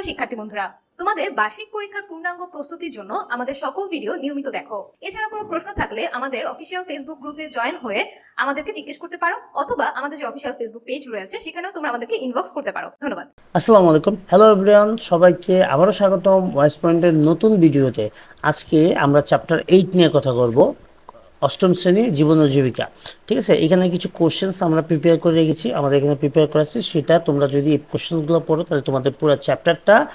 প্রিয় শিক্ষার্থী বন্ধুরা, তোমাদের বার্ষিক পরীক্ষার পূর্ণাঙ্গ প্রস্তুতির জন্য আমাদের সকল ভিডিও নিয়মিত দেখো। এছাড়া কোনো প্রশ্ন থাকলে আমাদের অফিসিয়াল ফেসবুক গ্রুপে জয়েন হয়ে আমাদেরকে জিজ্ঞেস করতে পারো, অথবা আমাদের যে অফিসিয়াল ফেসবুক পেজ রয়েছে, সেখানেও তোমরা আমাদেরকে ইনবক্স করতে পারো। ধন্যবাদ। আসসালামু আলাইকুম। হ্যালো এভরিওয়ান সবাইকে আবারও স্বাগতম। ভয়েস পয়েন্টের নতুন ভিডিওতে আজকে আমরা চ্যাপ্টার এইট নিয়ে কথা বলব। অষ্টম শ্রেণি জীবন ও জীবিকা ঠিক আছে? এখানে কিছু কোশ্চেন্স আমরা প্রিপেয়ার করে রেখেছি। আমাদের এখানে প্রিপেয়ার করা আছে। সেটা তোমরা যদি এই কোশ্চেন্সগুলো পড়ো, তাহলে তোমাদের পুরো চ্যাপ্টারটা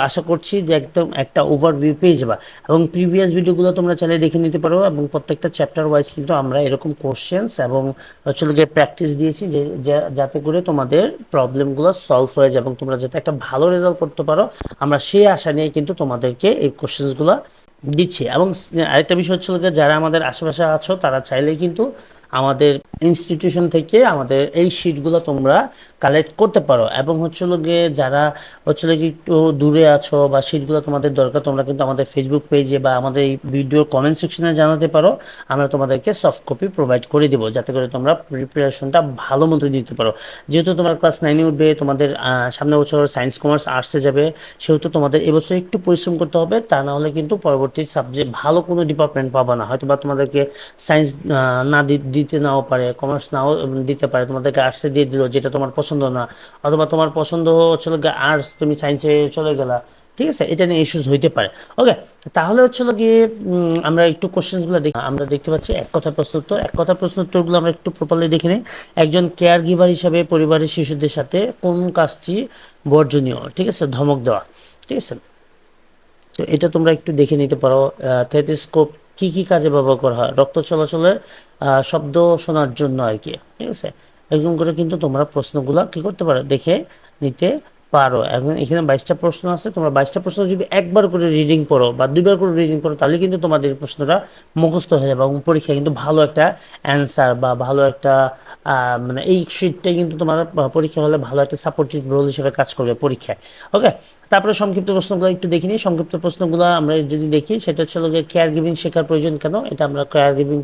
আশা করছি যে একদম একটা ওভারভিউ পেয়ে যাবা। এবং প্রিভিয়াস ভিডিওগুলো তোমরা চাইলে দেখে নিতে পারো এবং প্রত্যেকটা চ্যাপ্টার ওয়াইজ কিন্তু আমরা এরকম কোশ্চেন্স এবং হচ্ছে গিয়ে প্র্যাকটিস দিয়েছি যে, যা- যাতে করে তোমাদের প্রবলেমগুলো সলভ হয়ে যায় এবং তোমরা যাতে একটা ভালো রেজাল্ট করতে পারো। আমরা সেই আশা নিয়ে কিন্তু তোমাদেরকে এই কোশ্চেন্সগুলো দিচ্ছি। এবং আরেকটা বিষয় হচ্ছিল যে যারা আমাদের আশেপাশে আছো তারা চাইলেই কিন্তু আমাদের ইনস্টিটিউশন থেকে আমাদের এই শিটগুলো তোমরা কালেক্ট করতে পারো। এবং হচ্ছে গিয়ে যারা হচ্ছে গিয়ে একটু দূরে আছো বা শিটগুলো তোমাদের দরকার তোমরা কিন্তু আমাদের ফেসবুক পেজে বা আমাদের এই ভিডিওর কমেন্ট সেকশনে জানাতে পারো। আমরা তোমাদেরকে সফট কপি প্রোভাইড করে দেবো যাতে করে তোমরা প্রিপারেশনটা ভালো মতো দিতে পারো। যেহেতু তোমার ক্লাস নাইনে উঠবে তোমাদের আহ, সামনের বছর সায়েন্স কমার্স আর্টসে যাবে সেহেতু তোমাদের এবছর একটু পরিশ্রম করতে হবে। তা না হলে কিন্তু পরবর্তী সাবজেক্ট ভালো কোনো ডিপার্টমেন্ট পাবা না। হয়তো বা তোমাদেরকে সায়েন্স না দি- দিতে নাও পারে কমার্স নাও দিতে পারে, তোমাদেরকে আর্টসে দিয়ে দিল যেটা তোমার পছন্দ না, অথবা তোমার পছন্দ হচ্ছিল আর্টস তুমি সায়েন্সে চলে গেলা, ঠিক আছে? এটা নিয়ে ইস্যুস হইতে পারে। ওকে তাহলে হচ্ছিল গিয়ে আমরা একটু কোশ্চেন্সগুলো দেখি। আমরা দেখতে পাচ্ছি এক কথা প্রশ্ন উত্তর, এক কথা প্রশ্ন উত্তরগুলো আমরা একটু প্রপারলি দেখে নিই। একজন কেয়ার গিভার হিসাবে পরিবারের শিশুদের সাথে কোন কাজটি বর্জনীয়? ঠিক আছে? ধমক দেওয়া, ঠিক আছে? তো এটা তোমরা একটু দেখে নিতে পারো থেটিস্কোপ কি কি কাজে ব্যবহার করা হয়? রক্ত চলাচলের শব্দ শোনার জন্য আর কি, ঠিক আছে? এরকম করে কিন্তু তোমরা প্রশ্নগুলো কি করতে পারো? দেখে নিতে পারো। এখন এখানে বাইশটা প্রশ্ন আছে, তোমরা বাইশটা প্রশ্ন যদি একবার করে রিডিং পড়ো বা দুইবার করে রিডিং পড়ো, তাহলে কিন্তু তোমাদের প্রশ্নটা মুখস্থ হয়ে যাবে এবং পরীক্ষায় কিন্তু ভালো একটা অ্যান্সার বা ভালো একটা মানে এই শিটটা কিন্তু তোমার পরীক্ষা হলে ভালো একটা সাপোর্টিভ রোল হিসেবে কাজ করবে পরীক্ষায়। ওকে তারপরে সংক্ষিপ্ত প্রশ্নগুলো একটু দেখে নিই। সংক্ষিপ্ত প্রশ্নগুলো আমরা যদি দেখি, সেটা হচ্ছে যে কেয়ার গিভিং শেখার প্রয়োজন কেন? এটা আমরা কেয়ার গিভিং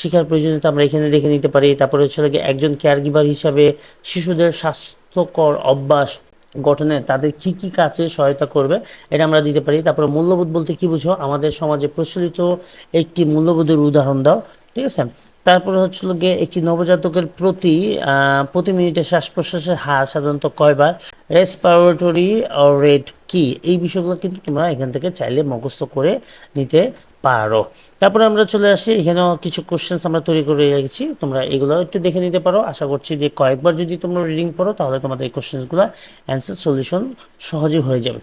শেখার প্রয়োজনীয়তা আমরা এখানে দেখে নিতে পারি। তারপরে হচ্ছে একজন কেয়ার গিভার হিসাবে শিশুদের স্বাস্থ্যকর অভ্যাস গঠনে তাদের কি কি কাজে সহায়তা করবে, এটা আমরা দিতে পারি। তারপরে মূল্যবোধ বলতে কি বুঝো? আমাদের সমাজে প্রচলিত একটি মূল্যবোধের উদাহরণ দাও, ঠিক আছে? তারপরে হচ্ছিল গিয়ে একটি নবজাতকের প্রতি প্রতি মিনিটে শ্বাস প্রশ্বাসের হার সাধারণত কয়বার? রেসপারেটরি রেট কি এই বিষয়গুলো কিন্তু তোমরা এখান থেকে চাইলে মুখস্থ করে নিতে পারো। তারপরে আমরা চলে আসি, এখানেও কিছু কোশ্চেন্স আমরা তৈরি করে রেখেছি। তোমরা এগুলো একটু দেখে নিতে পারো। আশা করছি যে কয়েকবার যদি তোমরা রিডিং পড়ো, তাহলে তোমাদের এই কোশ্চেন্সগুলো অ্যান্সার সলিউশন সহজে হয়ে যাবে।